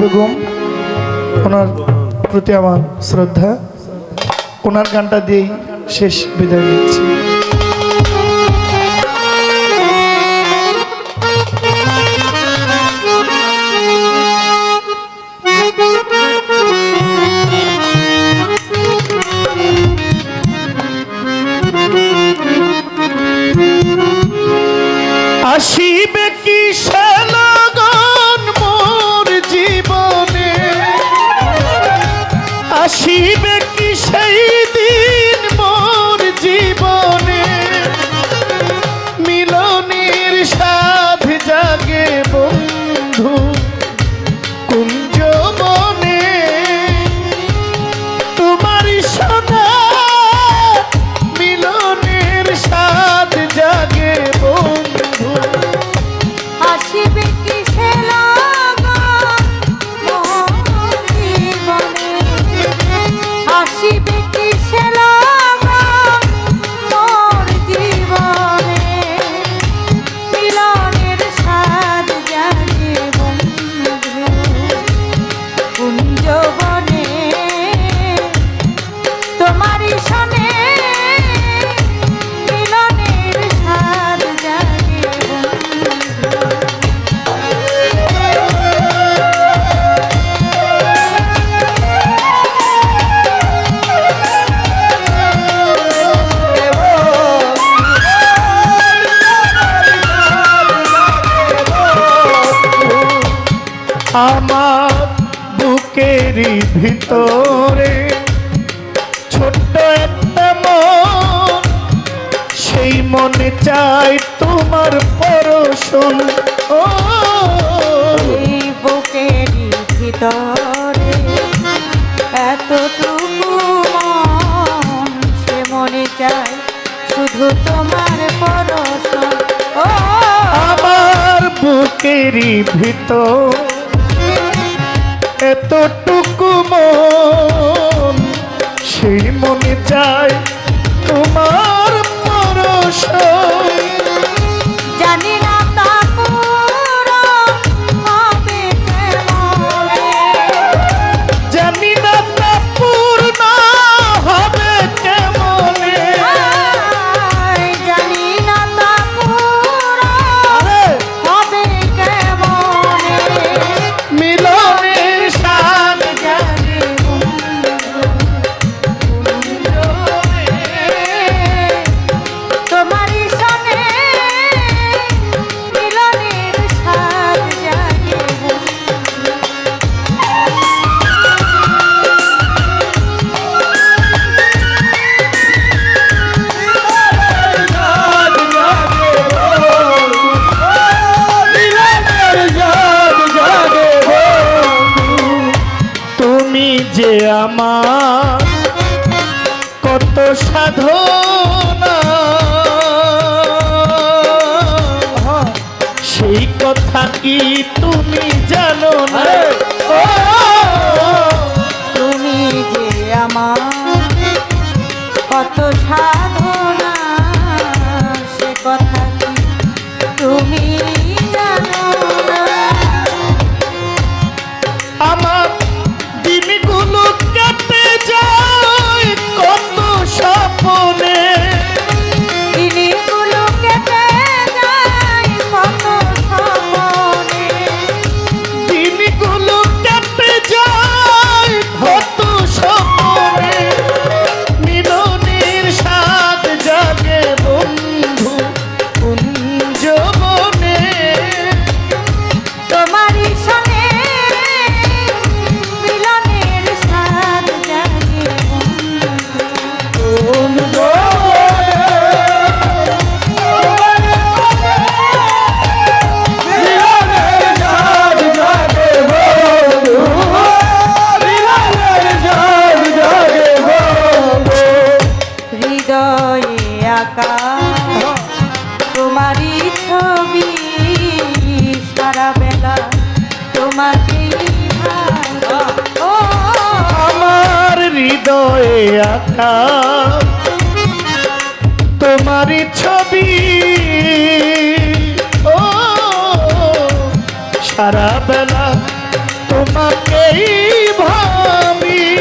বেগম ওনার প্রতি আমার শ্রদ্ধা। ওনার গানটা দিয়েই শেষ বিদায় নিচ্ছি। বুকেরই ভিতরে ছোট্ট একটা মন সেই মনে চাই তোমার পরশন। ও বুকেরই ভিতরে এতটুকু মন সে মনে চাই শুধু তোমার পরশন। ও আমার বুকেরই ভিতর এতটুকু মন সেই মনে চাই তোমার পরশ। আমার কত সাধনা। সেই কথা কি তুমি আলোয় আঁকা। তোমার ছবি। ও সারা বেলা তোমাকেই ভাবি।